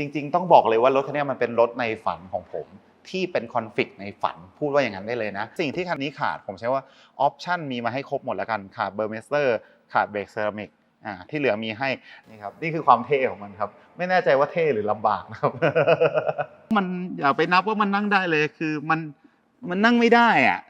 จริงๆ ต้องบอกเลยว่ารถคันนี้มันเป็นรถในฝันของผม ที่เป็นคอนฟ lict ในฝันพูดว่าอย่างนั้นได้เลยนะ สิ่งที่คันนี้ขาดผมใช้ว่าออปชันมีมาให้ครบหมดแล้วกัน ขาดเบอร์เมสเตอร์ขาดเบรกเซรามิกอ่าที่เหลือมีให้นี่ครับนี่คือความเท่ของมันครับ ไม่แน่ใจว่าเท่หรือลำบากนะครับ มันอย่าไปนับว่ามันนั่งได้เลยคือมันมันนั่งไม่ได้อะ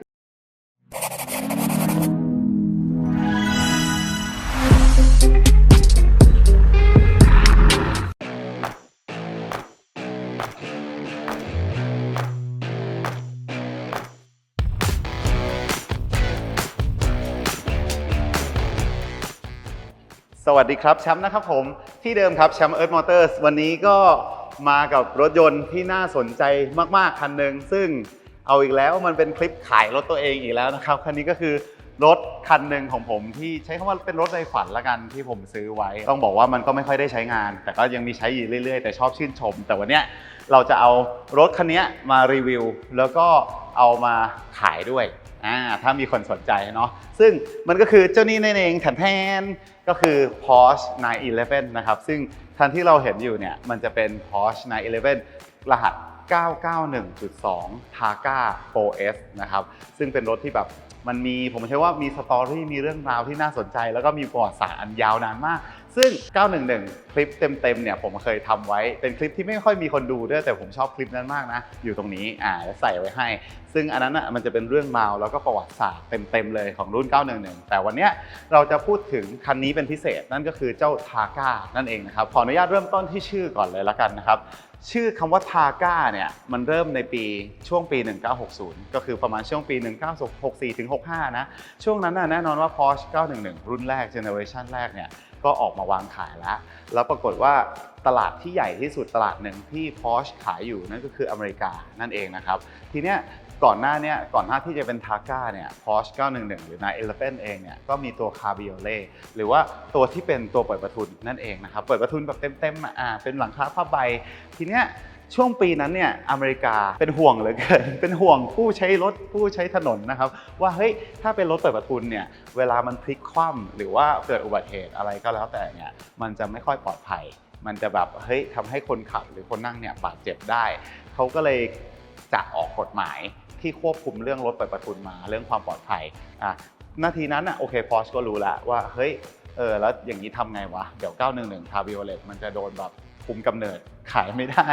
สวัสดีครับแชมป์นะครับผมที่เดิมครับแชมป์เอิร์ธมอเตอร์สวันนี้ก็มากับรถยนต์ที่น่าสนใจมากๆ คันหนึ่งซึ่งเอาอีกแล้วมันเป็นคลิปขายรถตัวเองอีกแล้วนะครับ คันนี้ก็คือรถคันหนึ่งของผมที่ใช้คำว่าเป็นรถในฝันละกันที่ผมซื้อไว้ ต้องบอกว่ามันก็ไม่ค่อยได้ใช้งาน แต่ก็ยังมีใช้อยู่เรื่อยๆ แต่ชอบชื่นชม แต่วันเนี้ยเราจะเอารถคันนี้มารีวิว แล้วก็เอามาขายด้วยอ่าถ้ามีคนสนใจเนาะซึ่งมันก็คือเจ้านี้นั่นเองแทนแทน ก็คือ Porsche 911 นะครับ ซึ่งคันที่เราเห็นอยู่เนี่ย มันจะเป็น Porsche 911 รหัส 991.2 Targa 4S นะครับ ซึ่งเป็นรถที่แบบมันมีผมใชื่ว่ามีสตอรี่มีเรื่องราวที่น่าสนใจ แล้วก็มีประวัติศาสตร์อันยาวนานมาก ซึ่ง 911 คลิปเต็มๆเนี่ยผมเคยทำไว้เป็นคลิปที่ไม่ค่อยมีคนดูด้วยแต่ผมชอบคลิปนั้นมากนะ อยู่ตรงนี้อ่าใส่ไว้ให้ ซึ่งอันนั้นอะมันจะเป็นเรื่องราวแล้วก็ประวัติศาสตร์เต็มๆเลยของรุ่น 911 แต่วันเนี้ยเราจะพูดถึงคันนี้เป็นพิเศษนั่นก็คือเจ้าทาก้านั่นเองนะครับขออนุญาตเริ่มต้นที่ชื่อก่อนเลยละกันนะครับชื่อคำว่าทาก้าเนี่ยมันเริ่มในปีช่วงปี 1960 ก็คือประมาณช่วงปี 1964-65 นะ ช่วงนั้นน่ะแน่นอนว่า Porsche 911 รุ่นแรก Generation แรกเนี่ย ก็ออกมาวางขายแล้ว แล้วปรากฏว่าตลาดที่ใหญ่ที่สุดตลาดหนึ่งที่ Porsche ขายอยู่นั่นก็คืออเมริกานั่นเองนะครับ ทีเนี้ยก่อนหน้าเนี้ยก่อนหน้าที่จะเป็นทาก้าเนี่ย Porsche 911 หรือ 911 เองเนี่ยก็มีตัว Cabriolet หรือว่าตัวที่เป็นตัวเปิดประทุนนั่นเองนะครับ เปิดประทุนแบบเต็มๆอะอ่าเป็นหลังคาผ้าใบทีเนี้ย ช่วงปีนั้นเนี่ยอเมริกาเป็นห่วงเหลือเกิน เป็นห่วงผู้ใช้รถผู้ใช้ถนนนะครับ ว่าเฮ้ยถ้าเป็นรถเปิดประทุนเนี่ยเวลามันพลิกคว่ำหรือว่าเกิดอุบัติเหตุอะไรก็แล้วแต่เนี่ยมันจะไม่ค่อยปลอดภัย มันจะแบบเฮ้ยทำให้คนขับหรือคนนั่งเนี่ยบาดเจ็บได้เขาก็เลยจะออกกฎหมายที่ควบคุมเรื่องรถเปิดประทุนมาเรื่องความปลอดภัยอะนาทีนั้นอะโอเคพอชก็รู้แล้วว่าเฮ้ยเออแล้วอย่างนี้ทำไงวะ เดี๋ยว 911 Cabriolet มันจะโดนแบบ คุมกำเนิดขายไม่ได้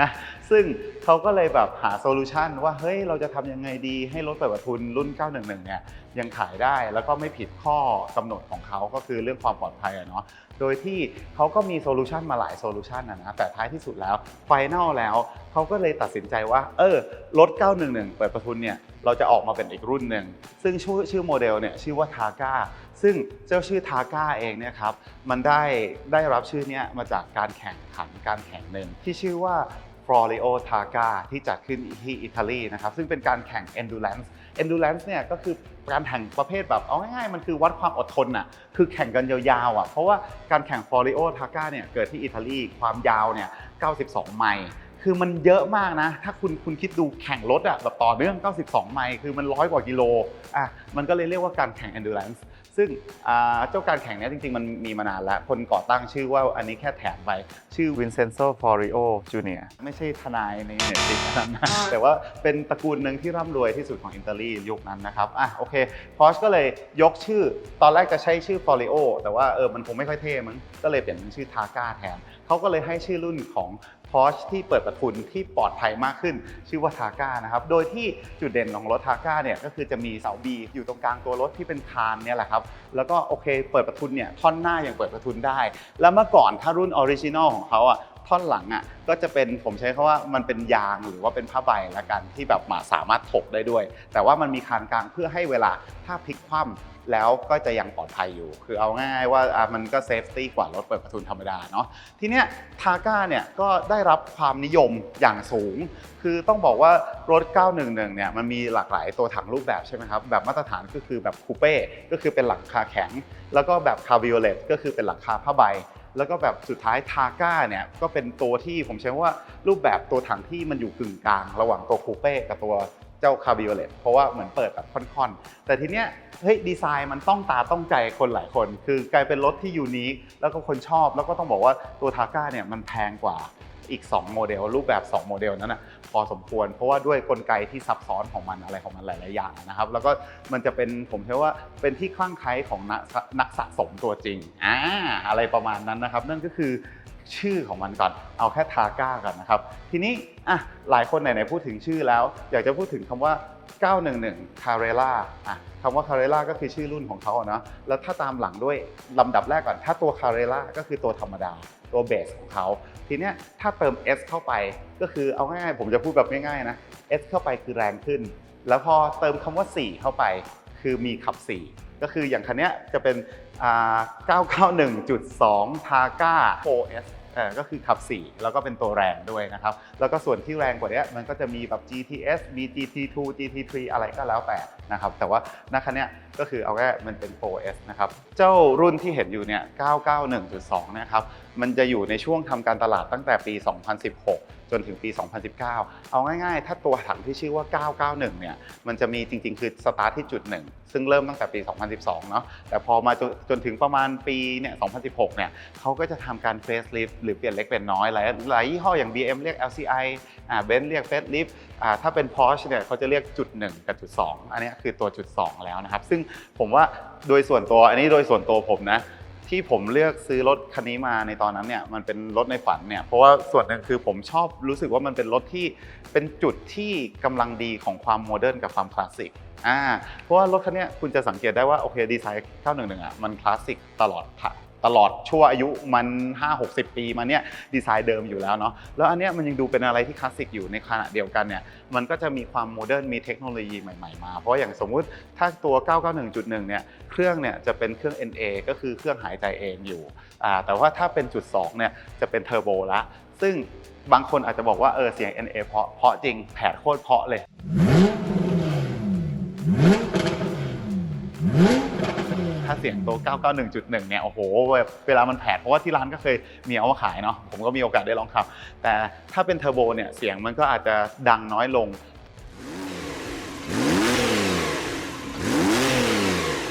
นะซึ่งเขาก็เลยแบบหาโซลูชันว่าเฮ้ยเราจะทำยังไงดีให้รถเปิดประทุนรุ่น 911 เนี่ยยังขายได้แล้วก็ไม่ผิดข้อกำหนดของเขาก็คือเรื่องความปลอดภัยเนาะโดยที่เขาก็มีโซลูชันมาหลายโซลูชันนะนะแต่ท้ายที่สุดแล้วไฟแนลแล้วเขาก็เลยตัดสินใจว่าเออรถ 911 เปิดประทุนเนี่ยเราจะออกมาเป็นอีกรุ่นหนึ่งซึ่งชื่อชื่อโมเดลเนี่ยชื่อว่าทาก้า ซึ่งเจ้าชื่อทาก้าเองเนี่ยครับมันได้ได้รับชื่อเนี้ยมาจากการแข่งขันการแข่งหนึ่งที่ชื่อว่า f l o r i o Targa ที่จัดขึ้นที่อิตาลีนะครับซึ่งเป็นการแข่ง endurance endurance เนี่ยก็คือการแข่งประเภทแบบเอาง่ายๆมันคือวัดความอดทนน่ะคือแข่งกันยาวๆอะเพราะว่าการแข่ง f l o r i o Targa เนี่ยเกิดที่อิตาลีความยาวเนี่ย 92 ไมล์คือมันเยอะมากนะ ถ้าคุณคุณคิดดูแข่งรถอะแบบต่อเนื่อง 92 ไมล์คือมันร้อยกว่ากิโลอะมันก็เลยเรียกว่าการแข่ง endurance ซึ่งอ่าเจ้าการแข่งเนี้ยจริง ๆ มันมีมานานแล้ว คนก่อตั้งชื่อว่าอันนี้แค่แถมไป ชื่อ Vincenzo Florio Jr. ไม่ใช่ทนายในเน็ตฟลิกนั้นนะแต่ว่าเป็นตระกูลหนึ่งที่ร่ำรวยที่สุดของอิตาลียุคนั้นนะครับอะโอเค Porsche ก็เลยยกชื่อตอนแรกจะใช้ชื่อ Florio แต่ว่าเออมันคงไม่ค่อยเท่มั้งก็เลยเปลี่ยนเป็นชื่อ Targa แทนเขาก็เลยให้ชื่อรุ่นของ Porsche ที่เปิดประทุนที่ปลอดภัยมากขึ้น ชื่อว่าทาก้านะครับโดยที่จุดเด่นของรถทาก้าเนี่ยก็คือจะมีเสาบีอยู่ตรงกลางตัวรถที่เป็นคานเนี่ยแหละครับแล้วก็โอเคเปิดประทุนเนี่ยท่อนหน้ายังเปิดประทุนได้ แล้วเมื่อก่อนถ้ารุ่นออริจินอลของเขาอะ ท่อนหลังอะก็จะเป็นผมใช้คาว่ามันเป็นยางหรือว่าเป็นผ้าใบละกันที่แบบมาสามารถถกได้ด้วย แต่ว่ามันมีคานกลางเพื่อให้เวลาถ้าพลิกคว่ำแล้วก็จะยังปลอดภัยอยู่ คือเอาง่ายๆว่ามันก็เซฟตี้กว่ารถเปิดประทุนธรรมดาเนาะทีเนี้ยทาก้าเนี่ยก็ได้รับความนิยมอย่างสูง คือต้องบอกว่ารถ 911 เนี่ยมันมีหลากหลายตัวถังรูปแบบใช่ไหมครับ แบบมาตรฐานก็คือแบบคูเป้ก็คือเป็นหลังคาแข็ง แล้วก็แบบคา b ิโอเลตก็คือเป็นหลังคาผ้าใบ แล้วก็แบบสุดท้ายทาก้าเนี่ยก็เป็นตัวที่ผมใช้ว่ารูปแบบตัวถังที่มันอยู่กึ่งกลาง ระหว่างตัวคูเป้กับตัวเจ้าคาบิโอเลตเพราะว่าเหมือนเปิดแบบค่อนๆ แต่ทีเนี้ยเฮ้ยดีไซน์มันต้องตาต้องใจคนหลายคน คือกลายเป็นรถที่ยูนิคแล้วก็คนชอบ แล้วก็ต้องบอกว่าตัวทาก้าเนี่ยมันแพงกว่า อีก 2 โมเดล รูปแบบ 2 โมเดลนั้นนะพอสมควร เพราะว่าด้วยกลไกที่ซับซ้อนของมันอะไรของมันหลาย ๆ อย่างนะครับ แล้วก็มันจะเป็นผมเชื่อว่าเป็นที่คลั่งไคล้ของนักนักสะสมตัวจริงอ่าอะไรประมาณนั้นนะครับ นั่นก็คือชื่อของมันก่อน เอาแค่ทาก้าก่อนนะครับ ทีนี้อะหลายคนไหนๆพูดถึงชื่อแล้ว อยากจะพูดถึงคำว่า 911 Carrera อะคำว่า Carrera ก็คือชื่อรุ่นของเขาเนาะแล้วถ้าตามหลังด้วยลำดับแรกก่อน ถ้าตัว Carrera ก็คือตัวธรรมดา ตัวเบสของเขา ทีเนี้ยถ้าเติม S เข้าไปก็คือเอาง่ายๆผมจะพูดแบบง่ายๆนะ S เข้าไปคือแรงขึ้น แล้วพอเติมคำว่า 4 เข้าไป คือมีขับ 4 ก็คืออย่างคันเนี้ยจะเป็น 991.2 Targa 4S ก็คือขับ 4 แล้วก็เป็นตัวแรงด้วยนะครับ แล้วก็ส่วนที่แรงกว่านี้มันก็จะมีแบบ GTS มี GT2 GT3 อะไรก็แล้วแต่นะครับ แต่ว่าณคันเนี้ยก็คือเอาแค่มันเป็น 4S นะครับ เจ้ารุ่นที่เห็นอยู่เนี่ย 991.2 นะครับ มันจะอยู่ในช่วงทำการตลาดตั้งแต่ปี 2016 จนถึงปี 2019 เอาง่ายๆ ถ้าตัวถังที่ชื่อว่า 991 เนี่ย มันจะมีจริงๆ คือสตาร์ทที่จุดหนึ่งซึ่งเริ่มตั้งแต่ปี 2012 เนาะ แต่พอมาจนจนถึงประมาณปี เนี่ย 2016 เนี่ยเขาก็จะทำการ facelift หรือเปลี่ยนเล็กเป็นน้อย หลายหลายยี่ห้ออย่าง BM เรียก LCI อ่า Benz เรียก facelift อ่าถ้าเป็น Porsche เนี่ยเขาจะเรียกจุด1กับจุด2อันนี้คือตัวจุด2แล้วนะครับ ซึ่งผมว่าโดยส่วนตัว อันนี้โดยส่วนตัวผมนะ ที่ผมเลือกซื้อรถคันนี้มาในตอนนั้นเนี่ยมันเป็นรถในฝันเนี่ยเพราะว่าส่วนหนึ่งคือผมชอบรู้สึกว่ามันเป็นรถที่เป็นจุดที่กำลังดีของความโมเดิร์นกับความคลาสสิกอ่าเพราะว่ารถคันนี้คุณจะสังเกตได้ว่าโอเคดีไซน์ 911อะมันคลาสสิกตลอด ตลอดชั่วอายุมัน 5-60 ปีมาเนี่ยดีไซน์เดิมอยู่แล้วเนาะแล้วอันเนี้ยมันยังดูเป็นอะไรที่คลาสสิกอยู่ในขณะเดียวกันเนี่ยมันก็จะมีความโมเดิร์นมีเทคโนโลยีใหม่ๆ มา เพราะอย่างสมมุติถ้าตัว 991.1 เนี่ยเครื่องเนี่ยจะเป็นเครื่อง NA ก็คือเครื่องหายใจเองอยู่อ่าแต่ว่าถ้าเป็นจุด2เนี่ยจะเป็นเทอร์โบละซึ่งบางคนอาจจะบอกว่าเออเสียง NA เพาะเพาะจริงแผดโคตรเพาะเลยาเสียงตัว 991.1 เนี่ย โอ้โหแบบเวลามันแผด เพราะว่าที่ร้านก็เคยมีเอามาขายเนาะ ผมก็มีโอกาสได้ลองขับ แต่ถ้าเป็นเทอร์โบเนี่ย เสียงมันก็อาจจะดังน้อยลง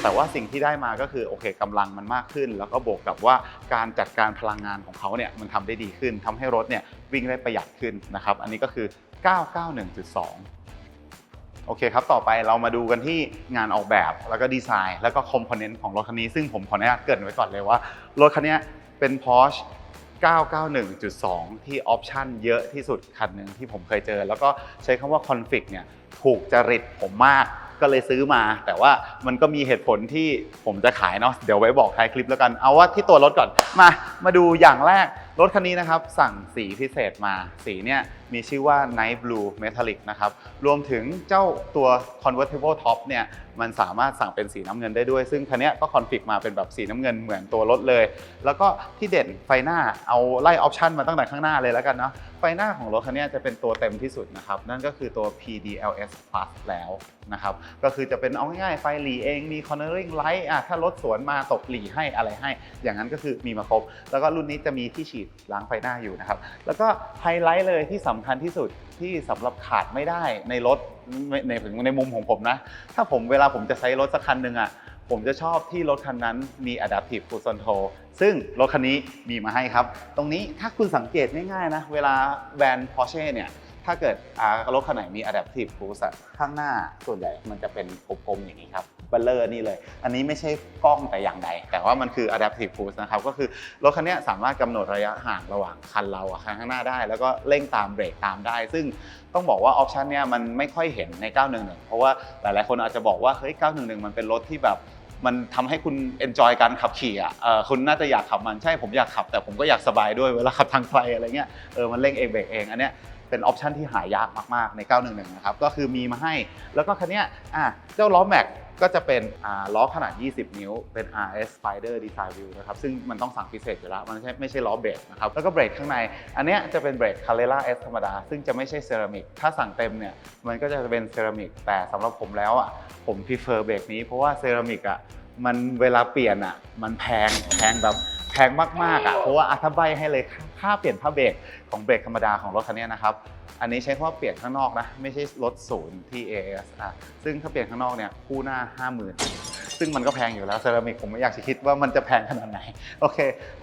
แต่ว่าสิ่งที่ได้มาก็คือโอเคกำลังมันมากขึ้น แล้วก็บวกกับว่าการจัดการพลังงานของเขาเนี่ยมันทำได้ดีขึ้นทำให้รถเนี่ยวิ่งได้ประหยัดขึ้นนะครับ อันนี้ก็คือ 991.2 โอเคครับ ต่อไปเรามาดูกันที่งานออกแบบแล้วก็ดีไซน์ แล้วก็คอมโพเนนต์ของรถคันนี้ ซึ่งผมขออนุญาตเกริ่นไว้ก่อนเลยว่า รถคันนี้เป็น Porsche 991.2 ที่ออปชั่นเยอะที่สุดคันหนึ่งที่ผมเคยเจอ แล้วก็ใช้คำว่าคอนฟิกเนี่ยถูกจริตผมมากก็เลยซื้อมา แต่ว่ามันก็มีเหตุผลที่ผมจะขายเนาะเดี๋ยวไว้บอกท้ายคลิปแล้วกัน เอาว่าที่ตัวรถก่อนมา มาดูอย่างแรกรถคันนี้นะครับ สั่งสีพิเศษมาสีเนี่ย มีชื่อว่า Night Blue Metallic นะครับ รวมถึงเจ้าตัว Convertible Top เนี่ยมันสามารถสั่งเป็นสีน้ำเงินได้ด้วย ซึ่งคันนี้ก็คอนฟิกมาเป็นแบบสีน้ำเงินเหมือนตัวรถเลย แล้วก็ที่เด่นไฟหน้าเอาไล่ออปชันมาตั้งแต่ข้างหน้าเลยแล้วกันเนาะไฟหน้าของรถคันนี้จะเป็นตัวเต็มที่สุดนะครับ นั่นก็คือตัว PDLS Plus แล้วนะครับก็คือจะเป็นเอาง่ายๆไฟหลีเองมี cornering light อะถ้ารถสวนมาตบหลีให้อะไรให้ อย่างนั้นก็คือมีมาครบ แล้วก็รุ่นนี้จะมีที่ฉีดล้างไฟหน้าอยู่นะครับแล้วก็ไฮไลท์เลยที่สำคัญที่สุดที่สำหรับขาดไม่ได้ในรถในในถึงในมุมของผมนะ ถ้าผมเวลาผมจะใช้รถสักคันหนึ่งอะผมจะชอบที่รถคันนั้นมี Adaptive Cruise Control ซึ่งรถคันนี้มีมาให้ครับ ตรงนี้ถ้าคุณสังเกตง่ายๆนะ เวลาแบรนด์ Porsche เนี่ย ถ้าเกิดรถคันไหนมี Adaptive Cruise ข้างหน้าส่วนใหญ่มันจะเป็นกลมๆอย่างนี้ครับ เบลเลอร์นี่เลย อันนี้ไม่ใช่กล้องแต่อย่างใด แต่ว่ามันคือ Adaptive Cruise นะครับ ก็คือรถคันนี้สามารถกำหนดระยะห่างระหว่างคันเราอะคันข้างหน้าได้ แล้วก็เร่งตามเบรกตามได้ ซึ่งต้องบอกว่าออปชันเนี้ยมันไม่ค่อยเห็นใน 911 เพราะว่าหลายๆ คนอาจจะบอกว่าเฮ้ย 911 มันเป็นรถที่แบบมันทำให้คุณ enjoy การขับขี่อะคุณน่าจะอยากขับมันใช่ผมอยากขับ แต่ผมก็อยากสบายด้วยเวลาขับทางไกลอะไรเงี้ยเออมันเร่งเองเบรกเองอันเนี้ยเป็นออปชันที่หายากมาก ๆ ใน 911 นะครับ ก็คือมีมาให้ แล้วก็คันเนี้ยอะเจ้าล้อแม็ก ก็จะเป็นล้อขนาด 20 นิ้ว เป็น RS Spider Design Wheel นะครับ ซึ่งมันต้องสั่งพิเศษอยู่แล้ว มันไม่ใช่ไม่ใช่ล้อเบรกนะครับ แล้วก็เบรกข้างใน อันนี้จะเป็นเบรก Carrera S ธรรมดา ซึ่งจะไม่ใช่เซรามิก ถ้าสั่งเต็มเนี่ย มันก็จะเป็นเซรามิก แต่สำหรับผมแล้วอะ ผม prefer เบรกนี้ เพราะว่าเซรามิกอะ มันเวลาเปลี่ยนอะ มันแพง แพงแบบแพงมากๆอะ เพราะว่าอัถ้าใบให้เลยค่าเปลี่ยนผ้าเบรกของเบรกธรรมดาของรถคันนี้นะครับ อันนี้ใช้คำว่าเปลี่ยนข้างนอกนะ ไม่ใช่รถศูนย์ที่ AS อะซึ่งถ้าเปลี่ยนข้างนอกเนี่ยคู่หน้า 50,000 ซึ่งมันก็แพงอยู่แล้วเซรามิกผมไม่อยากจะคิดว่ามันจะแพงขนาดไหน โอเค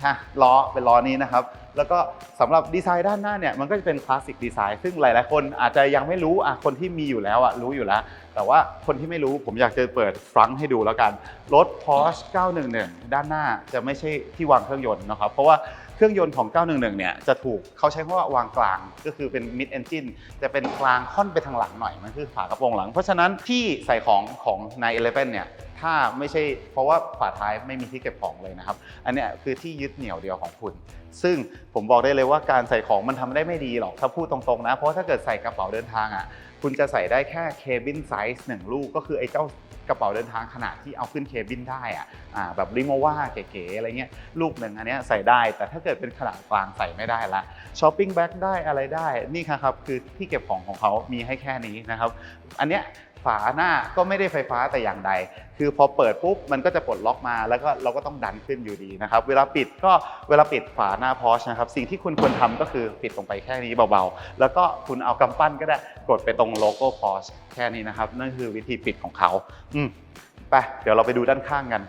ฮะล้อเป็นล้อนี้นะครับ แล้วก็สำหรับดีไซน์ด้านหน้าเนี่ยมันก็จะเป็นคลาสสิกดีไซน์ซึ่งหลาย ๆ คนอาจจะยังไม่รู้อะคนที่มีอยู่แล้วอะรู้อยู่แล้ว แต่ว่าคนที่ไม่รู้ผมอยากจะเปิดฟรังให้ดูแล้วกันรถ Porsche 911 ด้านหน้าจะไม่ใช่ที่วางเครื่องยนต์นะครับเพราะว่า เครื่องยนต์ของ 911 เนี่ยจะถูกเขาใช้คำว่าวางกลางก็คือเป็น mid engine จะเป็นกลางค่อนไปทางหลังหน่อย มันคือฝากระโปรงหลัง เพราะฉะนั้นที่ใส่ของของ911เนี่ยถ้าไม่ใช่เพราะว่าฝาท้ายไม่มีที่เก็บของเลยนะครับ อันเนี้ยคือที่ยึดเหนี่ยวเดียวของคุณ ซึ่งผมบอกได้เลยว่าการใส่ของมันทำได้ไม่ดีหรอกถ้าพูดตรงๆนะ เพราะถ้าเกิดใส่กระเป๋าเดินทางอะคุณจะใส่ได้แค่เคบินไซส์หนึ่งลูกก็คือไอ้เจ้า กระเป๋าเดินทางขนาดที่เอาขึ้นเคบินได้อะอ่าแบบริโมว่าเก๋ๆอะไรเงี้ยลูกหนึ่งอันเนี้ยใส่ได้ แต่ถ้าเกิดเป็นขนาดกลางใส่ไม่ได้ละช้อปปิ้งแบ็กได้อะไรได้นี่ครับคือที่เก็บของของเขามีให้แค่นี้นะครับอันเนี้ย ฝาหน้าก็ไม่ได้ไฟฟ้าแต่อย่างใด คือพอเปิดปุ๊บมันก็จะปลดล็อกมา แล้วก็เราก็ต้องดันขึ้นอยู่ดีนะครับ เวลาปิดก็เวลาปิดฝาหน้าพอชนะครับ สิ่งที่คุณควรทำก็คือปิดลงไปแค่นี้เบาๆ แล้วก็คุณเอากำปั้นก็ได้กดไปตรงโลโก้พอชแค่นี้นะครับ นั่นคือวิธีปิดของเขา อืมไป เดี๋ยวเราไปดูด้านข้างกัน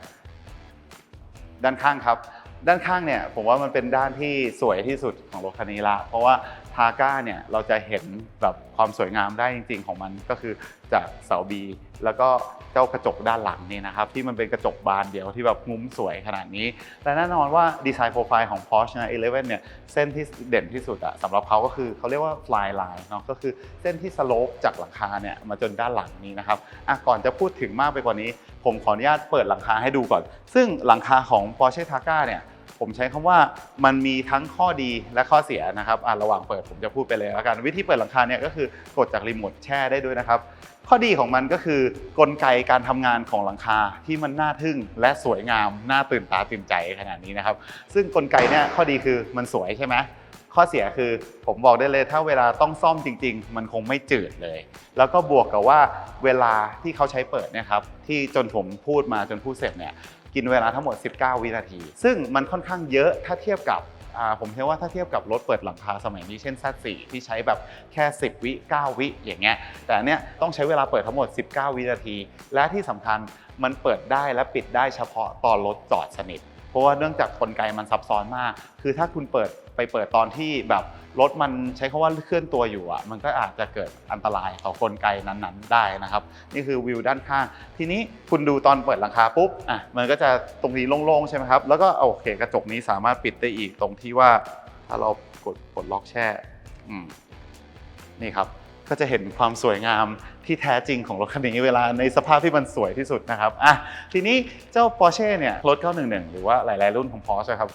ด้านข้างครับ ด้านข้างเนี่ยผมว่ามันเป็นด้านที่สวยที่สุดของรถคันนี้ละ เพราะว่าทาก้าเนี่ยเราจะเห็นแบบความสวยงามได้จริง ๆ ของมันก็คือจากเสาบีแล้วก็เจ้ากระจกด้านหลังนี่นะครับ ที่มันเป็นกระจกบานเดียวที่แบบงุ้มสวยขนาดนี้แต่แน่นอนว่าดีไซน์โปรไฟล์ของ Porsche นะ11เนี่ยเส้นที่เด่นที่สุดอะสำหรับเขาก็คือเขาเรียกว่า fly line เนาะก็คือเส้นที่สโลปจากหลังคาเนี่ยมาจนด้านหลังนี้นะครับอะก่อนจะพูดถึงมากไปกว่านี้ ผมขออนุญาตเปิดหลังคาให้ดูก่อน ซึ่งหลังคาของ Porsche Targa เนี่ย ผมใช้คำว่ามันมีทั้งข้อดีและข้อเสียนะครับะระหว่างเปิดผมจะพูดไปเลยแล้วกันวิธีเปิดหลังคาเนี่ยก็คือกดจากรีโมทแช่ได้ด้วยนะครับข้อดีของมันก็คือกลไกการทำงานของหลังคาที่มันน่าทึ่งและสวยงามน่าตื่นตาตื่นใจขนาดนี้นะครับ ซึ่งกลไกเนี่ยข้อดีคือมันสวยใช่ไหม ข้อเสียคือผมบอกได้เลยถ้าเวลาต้องซ่อมจริง ๆ มันคงไม่จืดเลย แล้วก็บวกกับว่าเวลาที่เขาใช้เปิดเนะครับที่จนผมพูดมาจนพูดเสร็จเนี่ยกินเวลาทั้งหมด 19 วินาที ซึ่งมันค่อนข้างเยอะถ้าเทียบกับผมเชื่อว่าถ้าเทียบกับรถเปิดหลังคาสมัยนี้เช่น Z4 ที่ใช้แบบแค่ 10 วิ 9 วิ อย่างเงี้ยแต่อันเนี้ยต้องใช้เวลาเปิดทั้งหมด 19 วินาที และที่สำคัญมันเปิดได้และปิดได้เฉพาะตอนรถจอดสนิท เพราะว่าเนื่องจากกลไกมันซับซ้อนมาก คือถ้าคุณเปิด ไปเปิดตอนที่แบบรถมันใช้คาว่าเคลื่อนตัวอยู่อะมันก็อาจจะเกิดอันตรายต่อกลไกนั้นๆ ได้นะครับ นี่คือวิวด้านข้าง ทีนี้คุณดูตอนเปิดหลังคาปุ๊บอะมันก็จะตรงนี้โล่งๆใช่ไหมครับ แล้วก็โอเคกระจกนี้สามารถปิดได้อีกตรงที่ว่า ถ้าเรากดปลดล็อกแช่อืมนี่ครับก็จะเห็นความสวยงามที่แท้จริงของรถคันนี้เวลาในสภาพที่มันสวยที่สุดนะครับอะทีนี้เจ้า Porsche เนี่ยรถ 911 หรือว่าหลาย ๆ รุ่นของ Porsche ครับ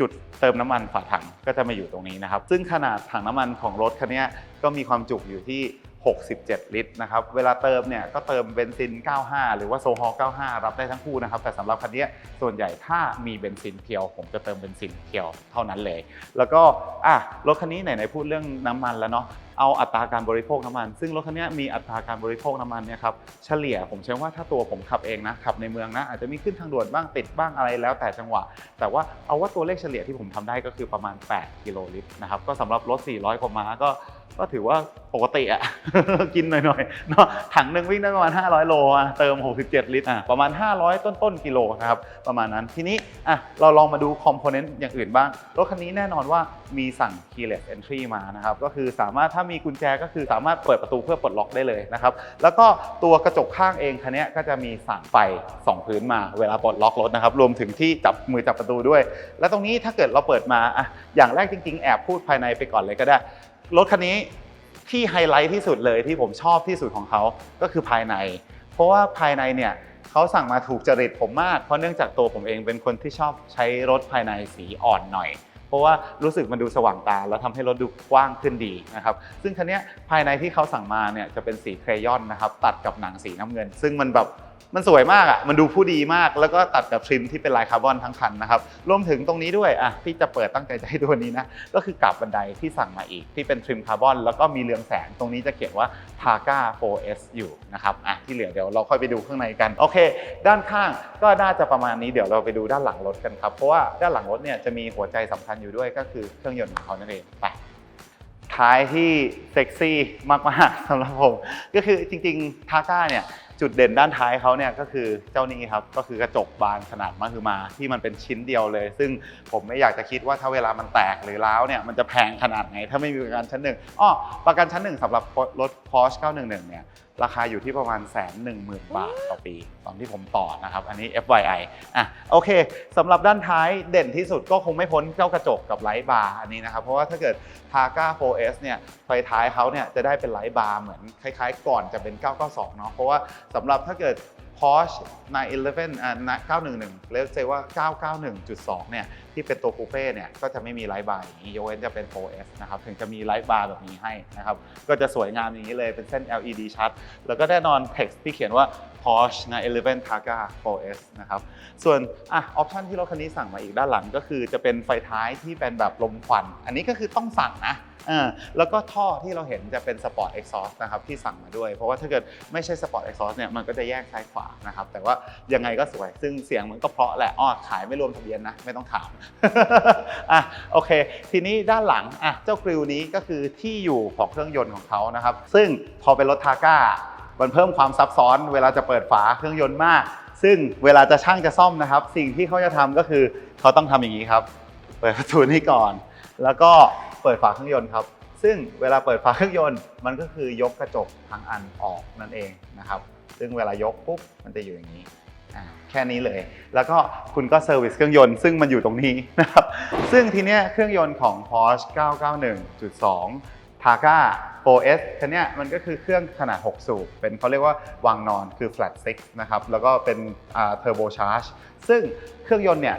จุดเติมน้ำมันฝาถังก็จะมาอยู่ตรงนี้นะครับซึ่งขนาดถังน้ำมันของรถคันนี้ก็มีความจุอยู่ที่ 67 ลิตรนะครับ เวลาเติมเนี่ยก็เติมเบนซิน 95 หรือว่าโซฮอล95 รับได้ทั้งคู่นะครับ แต่สำหรับคันนี้ส่วนใหญ่ถ้ามีเบนซินเพียว ผมจะเติมเบนซินเพียวเท่านั้นเลย แล้วก็อะรถคันนี้ไหนๆพูดเรื่องน้ำมันแล้วเนาะเอาอัตราการบริโภคน้ำมัน ซึ่งรถคันนี้มีอัตราการบริโภคน้ำมันเนี่ยครับเฉลี่ยผมเชื่อว่าถ้าตัวผมขับเองนะขับในเมืองนะอาจจะมีขึ้นทางด่วนบ้างติดบ้างอะไรแล้วแต่จังหวะ แต่ว่าเอาว่าตัวเลขเฉลี่ยที่ผมทำได้ก็คือประมาณ 8 กิโลลิตรนะครับก็สำหรับรถ 400 กว่าม้าก็ ก็ถือว่าปกติอะ กินหน่อยๆเนาะถังหนึ่งวิ่งได้ประมาณ 500 โลอะเติม 67 ลิตรอะประมาณ 500 ต้นๆกิโลนะครับ ประมาณนั้นทีนี้อะเราลองมาดูคอมโพเนนต์อย่างอื่นบ้าง รถคันนี้แน่นอนว่ามีสั่ง keyless entry มานะครับ ก็คือสามารถถ้ามีกุญแจก็คือสามารถเปิดประตูเพื่อปลดล็อกได้เลยนะครับ แล้วก็ตัวกระจกข้างเองคันนี้ก็จะมีสั่งไฟสองพื้นมาเวลาปลดล็อกรถนะครับรวมถึงที่จับมือจับประตูด้วย และตรงนี้ถ้าเกิดเราเปิดมาอะอย่างแรกจริง ๆ แอบพูดภายในไปก่อนเลยก็ได้ รถคันนี้ที่ไฮไลท์ที่สุดเลยที่ผมชอบที่สุดของเขาก็คือภายใน เพราะว่าภายในเนี่ยเขาสั่งมาถูกจริตผมมาก เพราะเนื่องจากตัวผมเองเป็นคนที่ชอบใช้รถภายในสีอ่อนหน่อย เพราะว่ารู้สึกมันดูสว่างตา แล้วทำให้รถดูกว้างขึ้นดีนะครับ ซึ่งคันนี้ภายในที่เขาสั่งมาเนี่ยจะเป็นสีเครยอนนะครับตัดกับหนังสีน้ำเงิน ซึ่งมันแบบ มันสวยมากอะมันดูผู้ดีมากแล้วก็ตัดกับทริมที่เป็นลายคาร์บอนทั้งคันนะครับรวมถึงตรงนี้ด้วยอะที่จะเปิดตั้งใจจะให้ดูวันนี้นะก็คือกลับบันไดที่สั่งมาอีกที่เป็นทริมคาร์บอนแล้วก็มีเรืองแสงตรงนี้จะเขียนว่า Targa 4S อยู่นะครับอะที่เหลือเดี๋ยวเราค่อยไปดูข้างในกันโอเค ด้านข้างก็น่าจะประมาณนี้เดี๋ยวเราไปดูด้านหลังรถกันครับเพราะว่าด้านหลังรถเนี่ยจะมีหัวใจสำคัญอยู่ด้วยก็คือเครื่องยนต์ของเขานั่นเองไปท้ายที่เซ็กซี่มากๆสำหรับผม ก็คือจริงๆทาก้าเนี่ย จุดเด่นด้านท้ายเขาเนี่ยก็คือเจ้านี้ครับก็คือกระจกบานขนาดมหึมาที่มันเป็นชิ้นเดียวเลย ซึ่งผมไม่อยากจะคิดว่าถ้าเวลามันแตกหรือร้าวเนี่ยมันจะแพงขนาดไหนถ้าไม่มีประกันชั้นหนึ่งอ้อประกันชั้นหนึ่งสำหรับรถ Porsche 911 เนี่ย ราคาอยู่ที่ประมาณแสนหนึ่งหมื่นบาทต่อปี ตอนที่ผมต่อนะครับ อันนี้ FYI อะโอเคสำหรับด้านท้ายเด่นที่สุดก็คงไม่พ้นเจ้ากระจกกับไลท์บาร์อันนี้นะครับ เพราะว่าถ้าเกิด Targa 4S เนี่ยไฟท้ายเขาเนี่ยจะได้เป็นไลท์บาร์เหมือนคล้ายๆ ก่อนจะเป็น 992 เนาะเพราะว่าสำหรับถ้าเกิด Porsche 911อ่า911เรียเซว่า 991.2 เนี่ย ที่เป็นตัวคูเป้เนี่ย ก็จะไม่มีไลท์บาร์อย่างนี้ยกเว้นจะเป็น 4S นะครับ ถึงจะมีไลท์บาร์แบบนี้ให้นะครับ ก็จะสวยงามอย่างนี้เลยเป็นเส้น LED ชัด แล้วก็แน่นอน text ที่เขียนว่า Porsche 911 Targa 4S นะครับ ส่วนอะออปชันที่รถคันนี้สั่งมาอีกด้านหลังก็คือจะเป็นไฟท้ายที่เป็นแบบลมควัน อันนี้ก็คือต้องสั่งนะ ออแล้วก็ท่อที่เราเห็นจะเป็นสปอร์ตเอ็กซอสนะครับที่สั่งมาด้วย เพราะว่าถ้าเกิดไม่ใช่สปอร์ตเอ็กซอสเนี่ยมันก็จะแยกซ้ายขวานะครับแต่ว่ายังไงก็สวยซึ่งเสียงมันก็เพราะแหละอ้อขายไม่รวมทะเบียนนะไม่ต้องถามอะโอเค ทีนี้ด้านหลังอะเจ้ากริลนี้ก็คือที่อยู่ของเครื่องยนต์ของเขานะครับ ซึ่งพอเป็นรถทาก้ามันเพิ่มความซับซ้อนเวลาจะเปิดฝาเครื่องยนต์มาก ซึ่งเวลาจะช่างจะซ่อมนะครับ สิ่งที่เขาจะทำก็คือเขาต้องทำอย่างนี้ครับ เปิดประตูนี้ก่อน แล้วก็ เปิดฝาเครื่องยนต์ครับ ซึ่งเวลาเปิดฝาเครื่องยนต์ มันก็คือยกกระจกทั้งอันออกนั่นเองนะครับ ซึ่งเวลายกปุ๊บมันจะอยู่อย่างนี้แค่นี้เลย แล้วก็คุณก็เซอร์วิสเครื่องยนต์ซึ่งมันอยู่ตรงนี้นะครับ ซึ่งทีเนี้ยเครื่องยนต์ของ Porsche 991.2 Targa 4S คันเนี้ยมันก็คือเครื่องขนาด 6 สูบ เป็นเขาเรียกว่าวางนอนคือ flat six นะครับ แล้วก็เป็น turbo charge ซึ่งเครื่องยนต์เนี่ย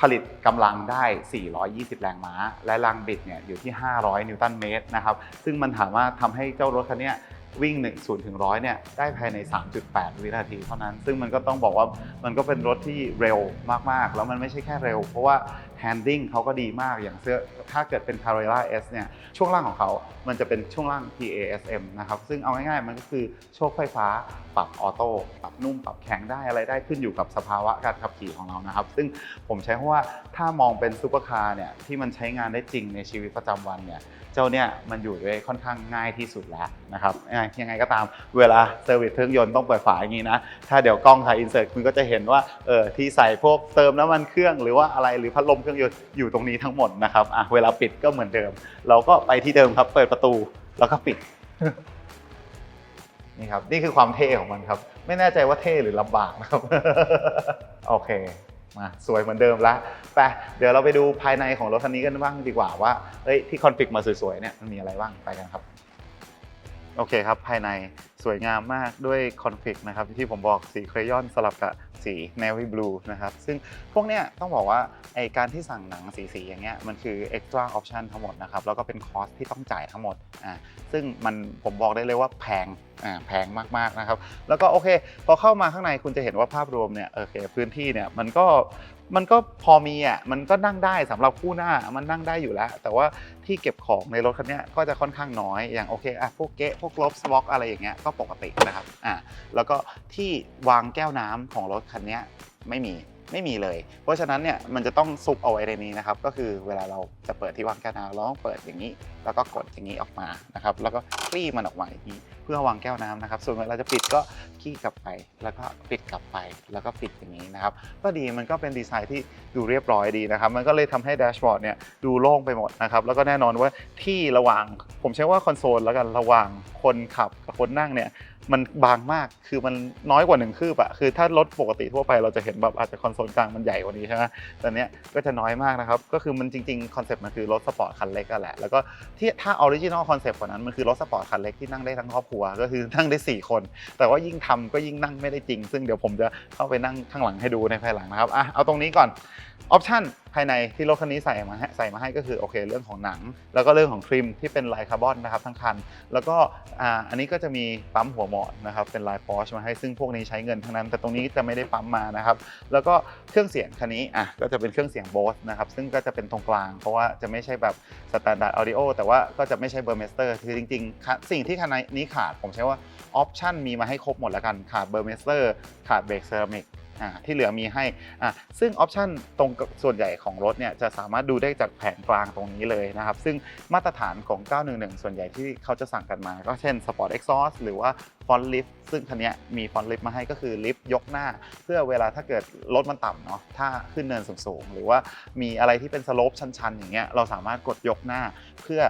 ผลิตกำลังได้ 420 แรงม้า และแรงบิดเนี่ยอยู่ที่ 500 นิวตันเมตรนะครับ ซึ่งมันถามว่าทำให้เจ้ารถคันนี้วิ่ง1 0ถึง100เนี่ยได้ภายใน 3.8 วินาทีเท่านั้น ซึ่งมันก็ต้องบอกว่ามันก็เป็นรถที่เร็วมากๆ แล้วมันไม่ใช่แค่เร็ว เพราะว่า แฮนดิ้งเขาก็ดีมากอย่างเสื้อถ้าเกิดเป็น Carrera S เนี่ยช่วงล่างของเขามันจะเป็นช่วงล่าง PASM นะครับซึ่งเอาง่ายๆ มันก็คือโชคไฟฟ้าปรับออโต้ปรับนุ่มปรับแข็งได้อะไรได้ขึ้นอยู่กับสภาวะการขับขี่ของเรานะครับ ซึ่งผมใช้ว่าถ้ามองเป็นซูเปอร์คาร์เนี่ยที่มันใช้งานได้จริงในชีวิตประจำวันเนี่ย เจ้าเนี่ยมันอยู่ด้วยค่อนข้างง่ายที่สุดแล้วนะครับยังไงก็ตามเวลาเซอร์วิสเครื่องยนต์ต้องเปิดฝาอย่างนี้นะ ถ้าเดี๋ยวกล้องถ่ายอินเสิร์ตคุณก็จะเห็นว่าเออที่ใส่พวกเติมน้ำมันเครื่องหรือว่าอะไรหรือพัดลมเครื่องยนต์อยู่ตรงนี้ทั้งหมดนะครับอะเวลาปิดก็เหมือนเดิม เราก็ไปที่เดิมครับ เปิดประตูแล้วก็ปิดนี่ครับนี่คือความเท่ของมันครับ ไม่แน่ใจว่าเท่หรือลำบากนะครับ โอเค มาสวยเหมือนเดิมละไปเดี๋ยวเราไปดูภายในของรถคันนี้กันบ้างดีกว่าว่าเอ้ยที่คอนฟิกมาสวยๆเนี่ยมันมีอะไรบ้างไปกันครับ โอเคครับภายในสวยงามมากด้วยคอนฟิกนะครับที่ผมบอกสีเครยอนสลับกับ สีเนวี่บลูนะครับ ซึ่งพวกเนี้ยต้องบอกว่าไอการที่สั่งหนังสีๆอย่างเงี้ยมันคือ extra option ทั้งหมดนะครับ แล้วก็เป็นคอสที่ต้องจ่ายทั้งหมดอ่าซึ่งมันผมบอกได้เลยว่าแพงอ่าแพงมากๆนะครับ แล้วก็โอเค พอเข้ามาข้างในคุณจะเห็นว่าภาพรวมเนี่ยโอเคพื้นที่เนี่ยมันก็ มันก็พอมีอะมันก็นั่งได้สำหรับคู่หน้ามันนั่งได้อยู่แล้ว แต่ว่าที่เก็บของในรถคันนี้ก็จะค่อนข้างน้อยอย่างโอเคอะพวกเกะพวกลบสวอกอะไรอย่างเงี้ยก็ปกตินะครับอ่าแล้วก็ที่วางแก้วน้ำของรถคันนี้ไม่มี ไม่มีเลย เพราะฉะนั้นเนี่ยมันจะต้องซุกเอาไว้ในนี้นะครับ ก็คือเวลาเราจะเปิดที่วางแก้วน้ำเราต้องเปิดอย่างนี้ แล้วก็กดอย่างนี้ออกมานะครับ แล้วก็คลี่มันออกมาอย่างนี้ เพื่อวางแก้วน้ำนะครับ ส่วนเวลาจะปิดก็คลี่กลับไป แล้วก็ปิดกลับไป แล้วก็ปิดอย่างนี้นะครับ ก็ดีมันก็เป็นดีไซน์ที่ดูเรียบร้อยดีนะครับ มันก็เลยทำให้แดชบอร์ดเนี่ยดูโล่งไปหมดนะครับ แล้วก็แน่นอนว่าที่ระหว่าง ผมใช้ว่าคอนโซลแล้วกันระหว่างคนขับกับคนนั่งเนี่ย มันบางมากคือมันน้อยกว่าหนึ่งคืบอะคือถ้ารถปกติทั่วไปเราจะเห็นแบบอาจจะคอนโซลกลางมันใหญ่กว่านี้ใช่ไหมแต่เนี้ยก็จะน้อยมากนะครับ ก็คือมันจริงๆคอนเซ็ปต์มันคือรถสปอร์ตคันเล็กอะแหละ แล้วก็ที่ถ้าออริจินอลคอนเซ็ปต์กว่านั้นมันคือรถสปอร์ตคันเล็กที่นั่งได้ทั้งครอบครัว ก็คือนั่งได้ 4 คน แต่ว่ายิ่งทำก็ยิ่งนั่งไม่ได้จริง ซึ่งเดี๋ยวผมจะเข้าไปนั่งข้างหลังให้ดูในภายหลังนะครับอะเอาตรงนี้ก่อนออปชั่นภายในที่รถคันนี้ใส่มาให้ใส่มาให้ก็คือโอเค เรื่องของหนัง แล้วก็เรื่องของทริมที่เป็นลายคาร์บอนนะครับทั้งคัน แล้วก็อ่าอันนี้ก็จะมีปั๊มหัวหมอนนะครับเป็นลาย Porsche มาให้ซึ่งพวกนี้ใช้เงินทั้งนั้น แต่ตรงนี้จะไม่ได้ปั๊มมานะครับแล้วก็เครื่องเสียงคันนี้อะก็จะเป็นเครื่องเสียง Bose นะครับซึ่งก็จะเป็นตรงกลาง เพราะว่าจะไม่ใช่แบบสแตนดาร์ดออดิโอแต่ว่าก็จะไม่ใช่เบอร์เมสเตอร์คือจริงๆ สิ่งที่คันนี้ขาดผมใช้ว่าออปชั่นมีมาให้ครบหมดแล้วกันขาดเบอร์เมสเตอร์ขาดเบรกเซรามิก ที่เหลือมีให้อ่าซึ่งออปชันตรงส่วนใหญ่ของรถเนี่ยจะสามารถดูได้จากแผงกลางตรงนี้เลยนะครับ ซึ่งมาตรฐานของ 911 ส่วนใหญ่ที่เขาจะสั่งกันมา ก็เช่น Sport Exhaust หรือว่า Front Lift ซึ่งคันนี้มี Front Lift มาให้ก็คือลิฟต์ยกหน้า เพื่อเวลาถ้าเกิดรถมันต่ำเนาะถ้าขึ้นเนินสูงๆ หรือว่ามีอะไรที่เป็นสโลปชันๆ อย่างเงี้ยเราสามารถกดยกหน้าเพื่อ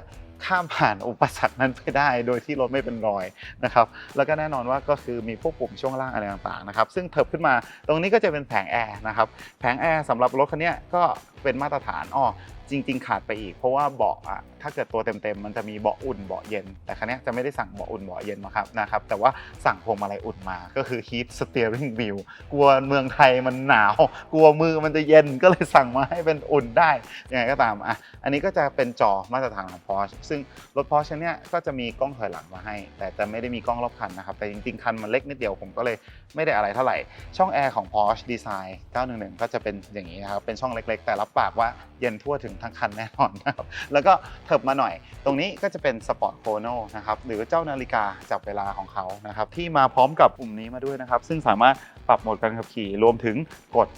ข้ามผ่านอุปสรรคนั้นไปได้ โดยที่รถไม่เป็นรอยนะครับแล้วก็แน่นอนว่าก็คือมีพวกปุ่มช่วงล่างอะไรต่างๆนะครับซึ่งเถิบขึ้นมาตรงนี้ก็จะเป็นแผงแอร์นะครับแผงแอร์สำหรับรถคันนี้ก็เป็นมาตรฐานอ้อ จริง ๆ ขาดไปอีก เพราะว่าเบาะอะถ้าเกิดตัวเต็มๆมันจะมีเบาะอุ่นเบาะเย็น แต่คันนี้จะไม่ได้สั่งเบาะอุ่นเบาะเย็นมาครับนะครับแต่ว่าสั่งพวงมาลัยอุ่นมาก็คือ heat steering wheel กลัวเมืองไทยมันหนาว กลัวมือมันจะเย็นก็เลยสั่งมาให้เป็นอุ่นได้ยังไงก็ตามอะอันนี้ก็จะเป็นจอมาตรฐานของ Porsche ซึ่งรถ Porsche เนี่ยก็จะมีกล้องถอยหลังมาให้ แต่จะไม่ได้มีกล้องรอบคันนะครับแต่จริงๆคันมันเล็กนิดเดียวผมก็เลยไม่ได้อะไรเท่าไหร่ช่องแอร์ของ Porsche Design 911 ก็จะเป็นอย่างนี้นะครับเป็นช่องเล็กๆ แต่รับปากว่าเย็นทั่วถึงทั้งคันแน่นอนนะครับแล้วก็เถิบมาหน่อย ตรงนี้ก็จะเป็นสปอร์ตโคโนนะครับหรือเจ้านาฬิกาจับเวลาของเขานะครับที่มาพร้อมกับปุ่มนี้มาด้วยนะครับ ซึ่งสามารถปรับโหมดการขับขี่รวมถึงกด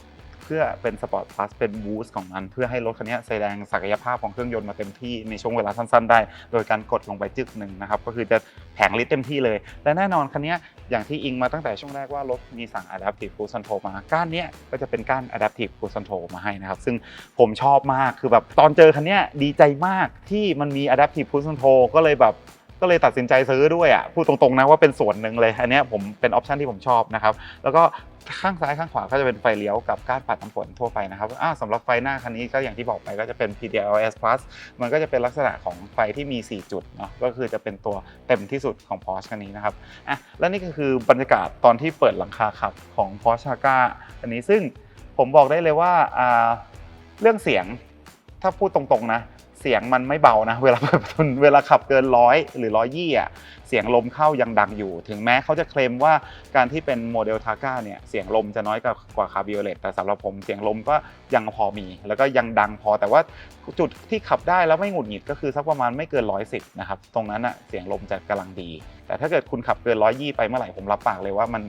เพื่อเป็นสปอร์ตพลัสเป็นบูสต์ของมันเพื่อให้รถคันนี้แสดงศักยภาพของเครื่องยนต์มาเต็มที่ในช่วงเวลาสั้น ๆ ได้ โดยการกดลงไปจึกหนึ่งนะครับก็คือจะแผงลิตรเต็มที่เลย และแน่นอนคันนี้อย่างที่อิงมาตั้งแต่ช่วงแรกว่ารถมีสั่ง Adaptive Cruise Control มาก้านนี้ก็จะเป็นก้าน Adaptive Cruise Control มาให้นะครับซึ่งผมชอบมากคือแบบตอนเจอคันนี้ดีใจมากที่มันมี Adaptive Cruise Control ก็เลยแบบก็เลยตัดสินใจซื้อด้วยอะพูดตรงๆนะว่าเป็นส่วนหนึ่งเลย อันนี้ผมเป็นออปชันที่ผมชอบนะครับ แล้วก็ ข้างซ้ายข้างขวาก็จะเป็นไฟเลี้ยวกับก้านปัดน้ำฝนทั่วไปนะครับอ่าสำหรับไฟหน้าคันนี้ก็อย่างที่บอกไปก็จะเป็น PDLS Plus มันก็จะเป็นลักษณะของไฟที่มี 4 จุดเนาะก็คือจะเป็นตัวเต็มที่สุดของ Porsche คันนี้นะครับอะและนี่ก็คือบรรยากาศตอนที่เปิดหลังคาขับของ Porsche Taycan อันนี้ซึ่งผมบอกได้เลยว่าอ่าเรื่องเสียงถ้าพูดตรงๆนะเสียงมันไม่เบานะเวลาเปิดประทุนเวลาขับเกินร้อยหรือร้อยยี่อะ สียงลมเข้ายังดังอยู่ ถึงแม้เขาจะเคลมว่าการที่เป็นโมเดลทาก้าเนี่ยเสียงลมจะน้อยกว่าคาร์บิโอเลตแต่สำหรับผมเสียงลมก็ยังพอมี แล้วก็ยังดังพอแต่ว่าจุดที่ขับได้แล้วไม่หงุดหงิดก็คือสักประมาณไม่เกินร้อยสิบนะครับตรงนั้นอะเสียงลมจะกำลังดี แต่ถ้าเกิดคุณขับเกินร้อยยี่ไปเมื่อไหร่ผมรับปากเลยว่ามัน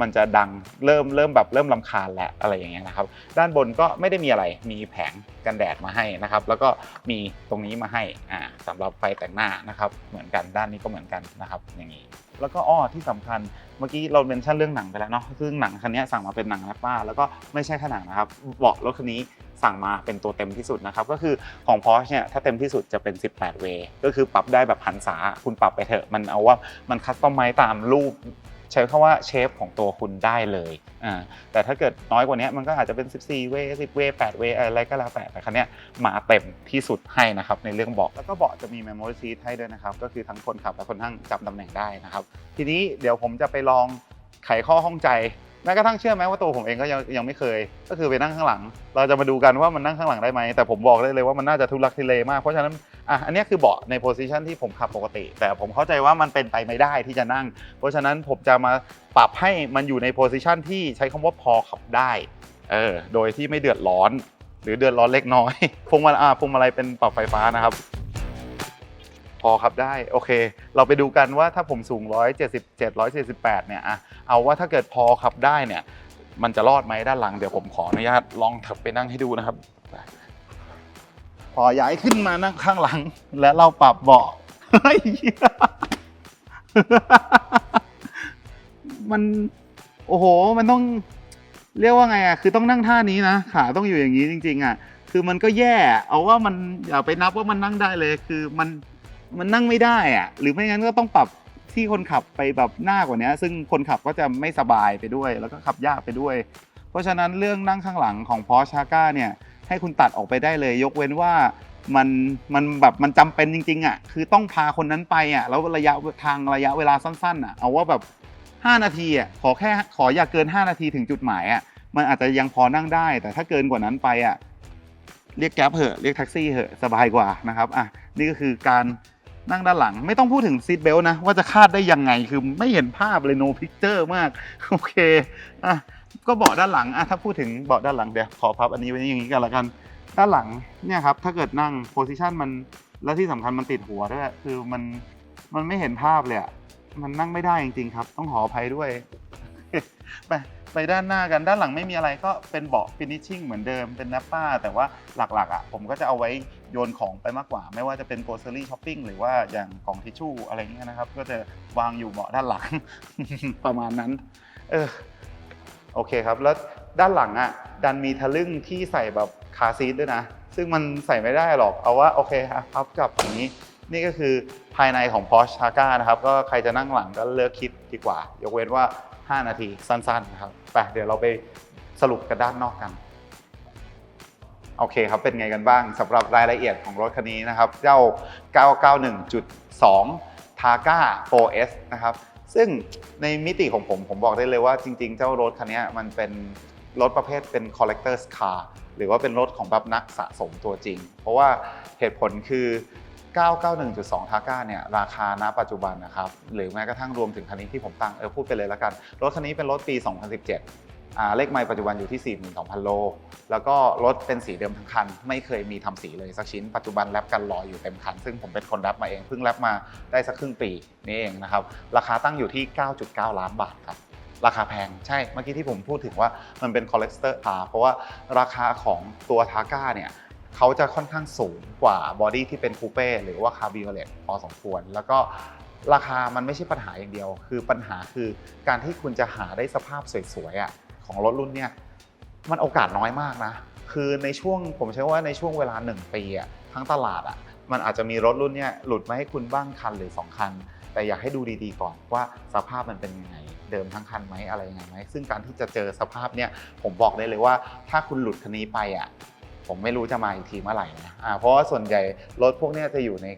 มันจะดังเริ่มเริ่มแบบเริ่มลำคาญแหละอะไรอย่างเงี้ยนะครับ ด้านบนก็ไม่ได้มีอะไรมีแผงกันแดดมาให้นะครับ แล้วก็มีตรงนี้มาให้อ่าสำหรับไฟแต่งหน้านะครับ เหมือนกันด้านนี้ก็เหมือนกันนะครับอย่างนี้แล้วก็อ้อที่สำคัญเมื่อกี้เราเมนชั่นเรื่องหนังไปแล้วเนาะซึ่งหนังคันนี้สั่งมาเป็นหนังแรปป้า แล้วก็ไม่ใช่แค่หนังนะครับเบาะรถคันนี้สั่งมาเป็นตัวเต็มที่สุดนะครับก็คือของ Porsche เนี่ยถ้าเต็มที่สุดจะเป็น 18 เว ก็คือปรับได้แบบหันษาคุณปรับไปเถอะมันเอาว่ามันคัสตอมไม้ตามรูป ใช้คำว่าเชฟของตัวคุณได้เลยอ่าแต่ถ้าเกิดน้อยกว่านี้มันก็อาจจะเป็น 14 เว10 เว8เวอะไรก็แล้วแต่แต่คันนี้มาเต็มที่สุดให้นะครับในเรื่องเบาะแล้วก็เบาะจะมี memory seat ให้ด้วยนะครับ ก็คือทั้งคนขับและคนนั่งจำตำแหน่งได้นะครับ ทีนี้เดี๋ยวผมจะไปลองไขข้อข้องใจ แม้กระทั่งเชื่อไหมว่าตัวผมเองก็ยังยังไม่เคย ก็คือไปนั่งข้างหลัง เราจะมาดูกันว่ามันนั่งข้างหลังได้ไหมแต่ผมบอกได้เลยว่ามันน่าจะทุลักทุเลมากเพราะฉะนั้นอะอันนี้คือเบาะในโพซิชันที่ผมขับปกติ แต่ผมเข้าใจว่ามันเป็นไปไม่ได้ที่จะนั่ง เพราะฉะนั้นผมจะมาปรับให้มันอยู่ในโพซิชันที่ใช้คำว่าพอขับได้เออโดยที่ไม่เดือดร้อน หรือเดือดร้อนเล็กน้อยพวงมาลัยอะพวงมาลัยเป็นปรับไฟฟ้านะครับ พอครับได้โอเค เราไปดูกันว่าถ้าผมสูง 177 178 เนี่ยอะเอาว่าถ้าเกิดพอขับได้เนี่ยมันจะรอดไหมด้านหลังเดี๋ยวผมขออนุญาตลองถับไปนั่งให้ดูนะครับ พอย้ายขึ้นมานั่งข้างหลัง และเราปรับเบาะมันโอ้โหมันต้องเรียกว่าไงอะคือต้องนั่งท่านี้นะขาต้องอยู่อย่างนี้จริง ๆอะคือมันก็แย่ เอาว่ามันอย่าไปนับว่ามันนั่งได้เลย คือมัน มันนั่งไม่ได้อะหรือไม่งั้นก็ต้องปรับที่คนขับไปแบบหน้ากว่านี้ซึ่งคนขับก็จะไม่สบายไปด้วย แล้วก็ขับยากไปด้วย เพราะฉะนั้นเรื่องนั่งข้างหลังของ Porsche Taycan เนี่ยให้คุณตัดออกไปได้เลย ยกเว้นว่ามันมันแบบมันจำเป็นจริงๆอะคือต้องพาคนนั้นไปอะแล้วระยะทางระยะเวลาสั้นๆอะเอาว่าแบบ 5 นาทีอะขอแค่ขออย่าเกิน 5 นาทีถึงจุดหมายอะมันอาจจะยังพอนั่งได้ แต่ถ้าเกินกว่านั้นไปอะเรียกแก๊ปเหอะเรียกแท็กซี่เหอะสบายกว่านะครับอะนี่ก็คือการ นั่งด้านหลัง ไม่ต้องพูดถึงซีทเบลต์นะ ว่าจะคาดได้ยังไงคือไม่เห็นภาพเลย no picture มาก โอเคอะก็เบาะด้านหลังอะถ้าพูดถึงเบาะด้านหลังเดี๋ยวขอพับอันนี้ไว้อย่างนี้กันละกัน ด้านหลังเนี่ยครับถ้าเกิดนั่งโพซิชันมันและที่สำคัญมันติดหัวด้วยคือมันมันไม่เห็นภาพเลยอะมันนั่งไม่ได้จริงๆครับ ต้องขออภัยด้วยไป ไปด้านหน้ากันด้านหลังไม่มีอะไรก็เป็นเบาะฟินิชชิ่งเหมือนเดิมเป็นนัปป้า แต่ว่าหลักๆอะผมก็จะเอาไว้โยนของไปมากกว่า ไม่ว่าจะเป็นโกลเซอรี่ช้อปปิ้งหรือว่าอย่างกล่องทิชชู่อะไรเงี้ยนะครับ ก็จะวางอยู่เบาะด้านหลัง ประมาณนั้น เออโอเคครับ แล้วด้านหลังอะดันมีทะลึ่งที่ใส่แบบคาซีทด้วยนะ ซึ่งมันใส่ไม่ได้หรอกเอาว่าโอเคครับพับกลับอย่างนี้นี่ก็คือภายในของ Porsche Targa นะครับ ก็ใครจะนั่งหลังก็เลือกคิดดีกว่า ยกเว้นว่า 5 นาทีสั้นๆนะครับ ไปเดี๋ยวเราไปสรุปกันด้านนอกกันโอเคครับ เป็นไงกันบ้างสำหรับรายละเอียดของรถคันนี้นะครับ เจ้า 991.2 Targa 4S นะครับ ซึ่งในมิติของผม ผมบอกได้เลยว่าจริง ๆ เจ้ารถคันนี้มันเป็นรถประเภทเป็น collector's car หรือว่าเป็นรถของแบบนักสะสมตัวจริง เพราะว่าเหตุผลคือ 991.2 Targa เนี่ยราคาณปัจจุบันนะครับ หรือแม้กระทั่งรวมถึงคันนี้ที่ผมตั้งเออพูดไปเลยแล้วกัน รถคันนี้เป็นรถปี 2017เลขไมล์ปัจจุบันอยู่ที่ 42,000 โล แล้วก็รถเป็นสีเดิมทั้งคัน ไม่เคยมีทำสีเลยสักชิ้น ปัจจุบันแรปกันรอยอยู่เต็มคัน ซึ่งผมเป็นคนแรปมาเอง เพิ่งแรปมาได้สักครึ่งปีนี่เองนะครับ ราคาตั้งอยู่ที่ 9.9 ล้านบาทครับ ราคาแพง ใช่ เมื่อกี้ที่ผมพูดถึงว่ามันเป็น collector car เพราะว่าราคาของตัวทาก้าเนี่ย เขาจะค่อนข้างสูงกว่าบอดี้ที่เป็นคูเป้หรือว่าคาร์บิโอเลตพอสมควร แล้วก็ราคามันไม่ใช่ปัญหาอย่างเดียว คือปัญหาคือการที่คุณจะหาได้สภาพสวยๆอะของรถรุ่นเนี่ยมันโอกาสน้อยมากนะ คือในช่วงผมใช้ว่าในช่วงเวลา 1 ปีอะทั้งตลาดอะมันอาจจะมีรถรุ่นเนี่ยหลุดมาให้คุณบ้างคันหรือ 2 คัน แต่อยากให้ดูดีๆก่อนว่าสภาพมันเป็นยังไง เดิมทั้งคันไหมอะไรยังไงไหมซึ่งการที่จะเจอสภาพเนี่ยผมบอกได้เลยว่า ถ้าคุณหลุดคันนี้ไปอะ ผมไม่รู้จะมาอีกทีเมื่อไหร่นะอ่าเพราะว่าส่วนใหญ่รถพวกเนี้ยจะอยู่ใน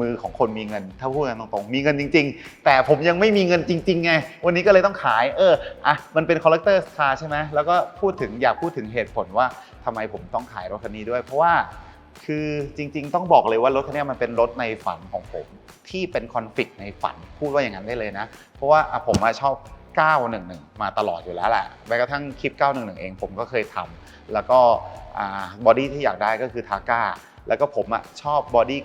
มือของคนมีเงิน ถ้าพูดกันตรงๆ มีเงินจริง ๆ แต่ผมยังไม่มีเงินจริง ๆ ไง วันนี้ก็เลยต้องขาย เออ อะ มันเป็น collector car ใช่ไหม แล้วก็พูดถึงอยากพูดถึงเหตุผลว่าทำไมผมต้องขายรถคันนี้ด้วย เพราะว่าคือจริง ๆ ต้องบอกเลยว่ารถคันนี้มันเป็นรถในฝันของผม ที่เป็นคอนฟ lict ในฝัน พูดว่าอย่างนั้นได้เลยนะ เพราะว่าผมชอบ 911 มาตลอดอยู่แล้วแหละแม้กระทั่งคลิป 911 เองผมก็เคยทำ แล้วก็บอดี้ที่อยากได้ก็คือทาก้าแล้วก็ผมอะชอบบอดี้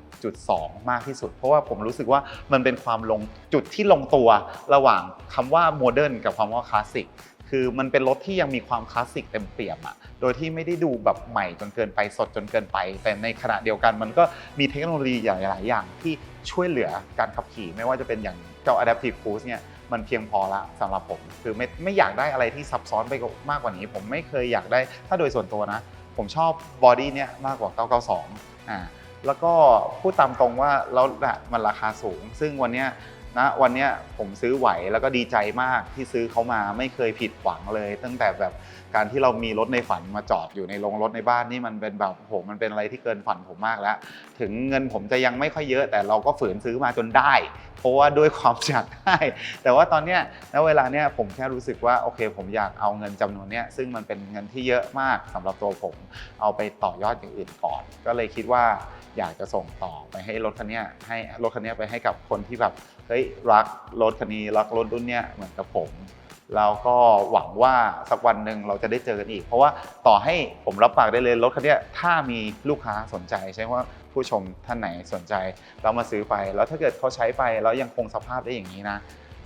991.2 มากที่สุด เพราะว่าผมรู้สึกว่ามันเป็นความลงจุดที่ลงตัวระหว่างคำว่าโมเดิร์นกับคำว่าคลาสสิกคือมันเป็นรถที่ยังมีความคลาสสิกเต็มเปี่ยมอะโดยที่ไม่ได้ดูแบบใหม่จนเกินไปสดจนเกินไป แต่ในขณะเดียวกันมันก็มีเทคโนโลยีหลาย ๆ อย่างที่ช่วยเหลือการขับขี่ไม่ว่าจะเป็นอย่างเจ้า Adaptive Cruise เนี่ย มันเพียงพอละสำหรับผม คือไม่ไม่อยากได้อะไรที่ซับซ้อนไปมากกว่านี้ ผมไม่เคยอยากได้ถ้าโดยส่วนตัวนะ ผมชอบบอดี้เนี้ยมากกว่า 992อ่าแล้วก็พูดตามตรงว่าแล้วน่ะมันราคาสูง ซึ่งวันเนี้ย นะวันนี้ผมซื้อไหวแล้วก็ดีใจมากที่ซื้อเขามาไม่เคยผิดหวังเลย ตั้งแต่แบบการที่เรามีรถในฝันมาจอดอยู่ในโรงรถในบ้านนี่มันเป็นแบบโหมันเป็นอะไรที่เกินฝันผมมากแล้ว ถึงเงินผมจะยังไม่ค่อยเยอะ แต่เราก็ฝืนซื้อมาจนได้ เพราะว่าด้วยความอยากได้ แต่ว่าตอนเนี้ยณเวลาเนี้ยผมแค่รู้สึกว่าโอเค ผมอยากเอาเงินจำนวนเนี้ยซึ่งมันเป็นเงินที่เยอะมากสำหรับตัวผม เอาไปต่อยอดอย่างอื่นก่อน ก็เลยคิดว่า อยากจะส่งต่อไปให้รถคันนี้ให้รถคันนี้ไปให้กับคนที่แบบเฮ้ยรักรถคันนี้รักรถรุ่นเนี้ยเหมือนกับผมแล้วก็หวังว่าสักวันหนึ่งเราจะได้เจอกันอีก เพราะว่าต่อให้ผมรับปากได้เลยรถคันนี้ถ้ามีลูกค้าสนใจ ใช่ว่าผู้ชมท่านไหนสนใจ เรามาซื้อไป แล้วถ้าเกิดเขาใช้ไปแล้วยังคงสภาพได้อย่างนี้นะ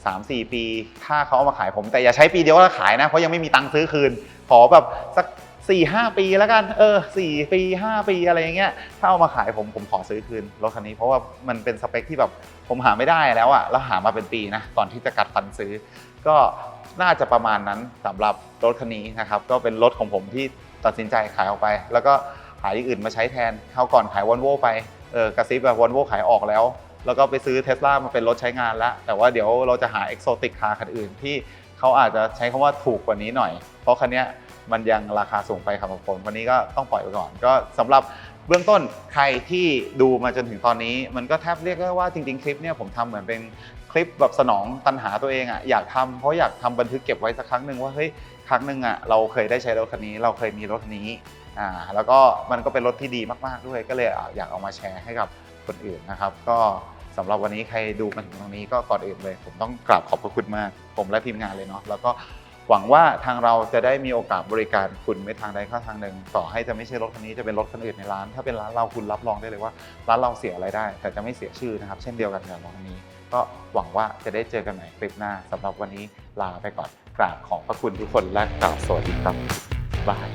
สามสี่ปี ถ้าเขาเอามาขายผมแต่อย่าใช้ปีเดียวแล้วขายนะเพราะยังไม่มีตังค์ซื้อคืน ขอแบบสัก 4ี่ห้าปีแล้วกันเออสี่ปีห้าปีอะไรอย่างเงี้ยถ้าเอามาขายผมผมขอซื้อคืนรถคันนี้เพราะว่ามันเป็นสเปคที่แบบผมหาไม่ได้แล้วอะแล้วหามาเป็นปีนะก่อนที่จะกัดฟันซื้อ ก็น่าจะประมาณนั้นสำหรับรถคันนี้นะครับก็เป็นรถของผมที่ตัดสินใจขายออกไป แล้วก็หาอย่างอื่นมาใช้แทนเขาก่อนขายวอลโวไปเออกระซิบแบบวอลโวขายออกแล้ว แล้วก็ไปซื้อเทสลามาเป็นรถใช้งานแล้ว แต่ว่าเดี๋ยวเราจะหาเอกโซติกคาร์คันอื่นที่เขาอาจจะใช้คำว่าถูกกว่านี้หน่อย เพราะคันเนี้ย มันยังราคาสูงไปครับผมวันนี้ก็ต้องปล่อยไปก่อน ก็สำหรับเบื้องต้นใครที่ดูมาจนถึงตอนนี้ มันก็แทบเรียกได้ว่าจริง ๆ คลิปเนี่ยผมทำเหมือนเป็นคลิปแบบสนองตันหาตัวเองอะอยากทำเพราะอยากทำบันทึกเก็บไว้สักครั้งหนึ่งว่าเฮ้ยครั้งหนึ่งอะเราเคยได้ใช้รถคันนี้ เราเคยมีรถคันนี้อ่าแล้วก็มันก็เป็นรถที่ดีมากๆด้วย ก็เลยอะอยากเอามาแชร์ให้กับคนอื่นนะครับ ก็สำหรับวันนี้ใครดูมาถึงตรงนี้ก็ก่อนอื่นเลย ผมต้องกราบขอบพระคุณมาก ผมและทีมงานเลยเนาะแล้วก็ หวังว่าทางเราจะได้มีโอกาสบริการคุณไม่ทางใดก็ทางหนึ่ง ต่อให้จะไม่ใช่รถคันนี้จะเป็นรถคันอื่นในร้าน ถ้าเป็นร้านเราคุณรับรองได้เลยว่า ร้านเราเสียอะไรได้ แต่จะไม่เสียชื่อนะครับ เช่นเดียวกันกับรถคันนี้ ก็หวังว่าจะได้เจอกันใหม่คลิปหน้าสำหรับวันนี้ลาไปก่อนกราบของพระคุณทุกคนและกราบสวัสดีครับบาย